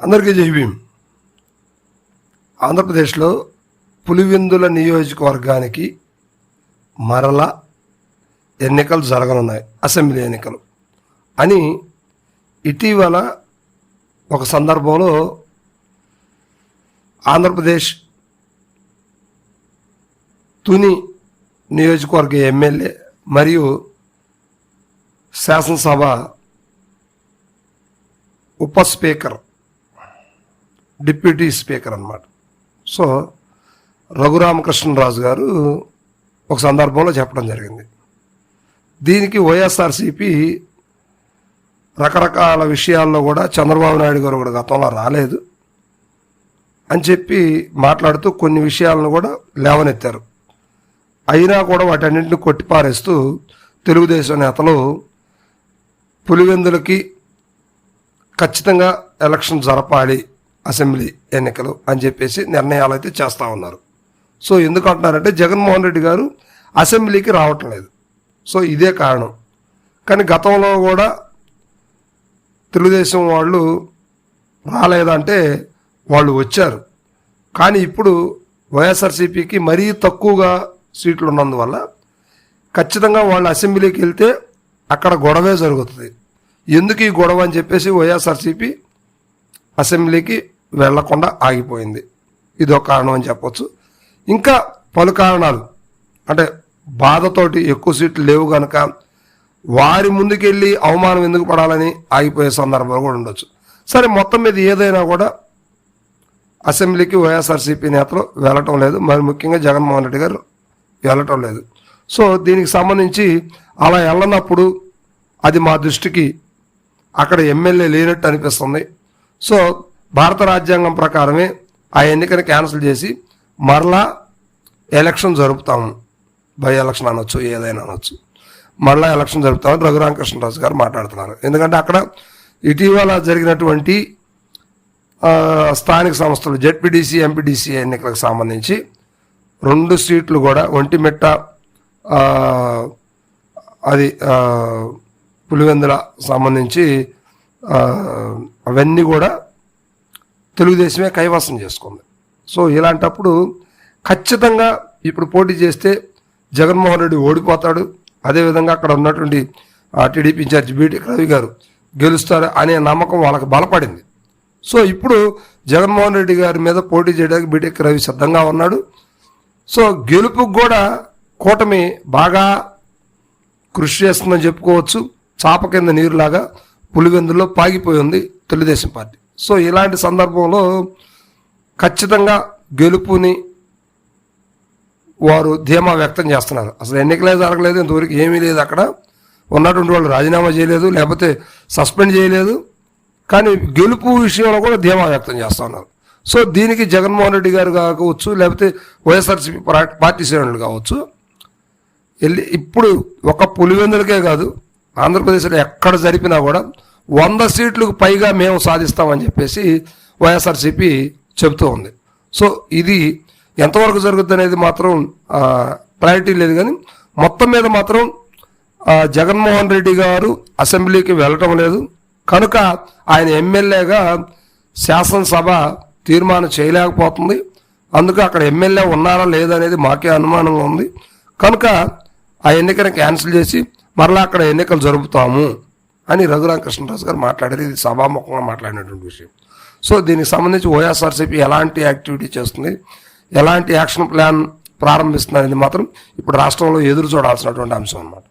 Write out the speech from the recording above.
అందరికీ జైభీం ఆంధ్రప్రదేశ్లో పులివెందుల నియోజకవర్గానికి మరల ఎన్నికలు జరగనున్నాయి అసెంబ్లీ ఎన్నికలు. అని ఇటీవల ఒక సందర్భంలో ఆంధ్రప్రదేశ్ తుని నియోజకవర్గ ఎమ్మెల్యే మరియు శాసనసభ ఉప స్పీకర్ డిప్యూటీ స్పీకర్ అనమాట సో రఘురామకృష్ణరాజు గారు ఒక సందర్భంలో చెప్పడం జరిగింది. దీనికి వైఎస్ఆర్సిపి రకరకాల విషయాల్లో కూడా చంద్రబాబు నాయుడు గారు కూడా గతంలో రాలేదు అని చెప్పి మాట్లాడుతూ కొన్ని విషయాలను కూడా లేవనెత్తారు. అయినా కూడా వాటన్నింటిని కొట్టిపారేస్తూ తెలుగుదేశం నేతలు పులివెందులకి ఖచ్చితంగా ఎలక్షన్ జరపాలి అసెంబ్లీ ఎన్నికలు అని చెప్పేసి నిర్ణయాలు అయితే చేస్తూ ఉన్నారు. సో ఎందుకు అంటున్నారంటే జగన్మోహన్ రెడ్డి గారు అసెంబ్లీకి రావటం లేదు. సో ఇదే కారణం. కానీ గతంలో కూడా తెలుగుదేశం వాళ్ళు రాలేదంటే వాళ్ళు వచ్చారు. కానీ ఇప్పుడు వైఎస్ఆర్సీపీకి మరీ తక్కువగా సీట్లు ఉన్నందువల్ల ఖచ్చితంగా వాళ్ళు అసెంబ్లీకి వెళ్తే అక్కడ గొడవే జరుగుతుంది. ఎందుకు ఈ గొడవ అని చెప్పేసి వైఎస్ఆర్సీపీ అసెంబ్లీకి వెళ్ళకుండా ఆగిపోయింది. ఇది ఒక కారణం అని చెప్పొచ్చు. ఇంకా పలు కారణాలు. అంటే బాధతోటి ఎక్కువ సీట్లు లేవు కనుక వారి ముందుకెళ్ళి అవమానం ఎందుకు పడాలని ఆగిపోయే సందర్భాలు కూడా ఉండొచ్చు. సరే మొత్తం మీద ఏదైనా కూడా అసెంబ్లీకి వైఎస్ఆర్సీపీ నేతలు వెళ్ళటం లేదు. మరి ముఖ్యంగా జగన్మోహన్ రెడ్డి గారు వెళ్ళటం లేదు. సో దీనికి సంబంధించి అలా వెళ్ళనప్పుడు అది మా దృష్టికి అక్కడ ఎమ్మెల్యే లేనట్టు అనిపిస్తుంది. సో భారత రాజ్యాంగం ప్రకారమే ఆ ఎన్నికని క్యాన్సిల్ చేసి మరలా ఎలక్షన్ జరుపుతాము. బై ఎలక్షన్ అనొచ్చు ఏదైనా అనొచ్చు. మరలా ఎలక్షన్ జరుపుతామని రఘురామకృష్ణరాజు గారు మాట్లాడుతున్నారు. ఎందుకంటే అక్కడ ఇటీవల జరిగినటువంటి స్థానిక సంస్థలు జెడ్పీడీసీ ఎంపీడీసీ ఎన్నికలకు సంబంధించి రెండు సీట్లు కూడా ఒంటిమిట్ట అది పులివెందుల సంబంధించి అవన్నీ కూడా తెలుగుదేశమే కైవసం చేసుకుంది. సో ఇలాంటప్పుడు ఖచ్చితంగా ఇప్పుడు పోటీ చేస్తే జగన్మోహన్ రెడ్డి ఓడిపోతాడు. అదేవిధంగా అక్కడ ఉన్నటువంటి టీడీపీ ఇన్ఛార్జ్ బీటెక్ రవి గారు గెలుస్తారు అనే నమ్మకం వాళ్ళకి బలపడింది. సో ఇప్పుడు జగన్మోహన్ రెడ్డి గారి మీద పోటీ చేయడానికి బీటెక్ రవి సిద్ధంగా ఉన్నాడు. సో గెలుపుకు కూడా కూటమి బాగా కృషి చేస్తుందని చెప్పుకోవచ్చు. చాప కింద నీరులాగా పులివెందుల్లో పాగిపోయి ఉంది తెలుగుదేశం పార్టీ. సో ఇలాంటి సందర్భంలో ఖచ్చితంగా గెలుపుని వారు ధీమా వ్యక్తం చేస్తున్నారు. అసలు ఎన్నికలే జరగలేదు ఇంతవరకు ఏమీ లేదు అక్కడ. ఉన్నటువంటి వాళ్ళు రాజీనామా చేయలేదు లేకపోతే సస్పెండ్ చేయలేదు. కానీ గెలుపు విషయంలో కూడా ధీమా వ్యక్తం చేస్తున్నారు సో దీనికి జగన్మోహన్ రెడ్డి గారు కావచ్చు లేకపోతే వైఎస్ఆర్సీపీ పార్టీ శ్రేణులు కావచ్చు. వెళ్ళి ఇప్పుడు ఒక పులివెందులకే కాదు ఆంధ్రప్రదేశ్లో ఎక్కడ జరిపినా కూడా వంద సీట్లకు పైగా మేము సాధిస్తామని చెప్పేసి వైఎస్ఆర్సీపీ చెబుతూ ఉంది. సో ఇది ఎంతవరకు జరుగుతుంది అనేది మాత్రం క్లారిటీ లేదు కానీ మొత్తం మీద మాత్రం జగన్మోహన్ రెడ్డి గారు అసెంబ్లీకి వెళ్ళటం లేదు. కనుక ఆయన ఎమ్మెల్యేగా శాసనసభ తీర్మానం చేయలేకపోతుంది. అందుకు అక్కడ ఎమ్మెల్యే ఉన్నారా లేదనేది మాకే అనుమానంగా ఉంది. కనుక ఆ ఎన్నికను క్యాన్సిల్ చేసి మరలా అక్కడ ఎన్నికలు జరుపుతాము. అని రఘురామకృష్ణరాజు గారు మాట్లాడారు. ఇది సభాముఖంగా మాట్లాడినటువంటి విషయం. సో దీనికి సంబంధించి ఓఎస్ఆర్సీపీ ఎలాంటి యాక్టివిటీ చేస్తుంది? ఎలాంటి యాక్షన్ ప్లాన్ ప్రారంభిస్తుంది అనేది మాత్రం ఇప్పుడు రాష్ట్రంలో ఎదురు చూడాల్సినటువంటి అంశం అన్నమాట.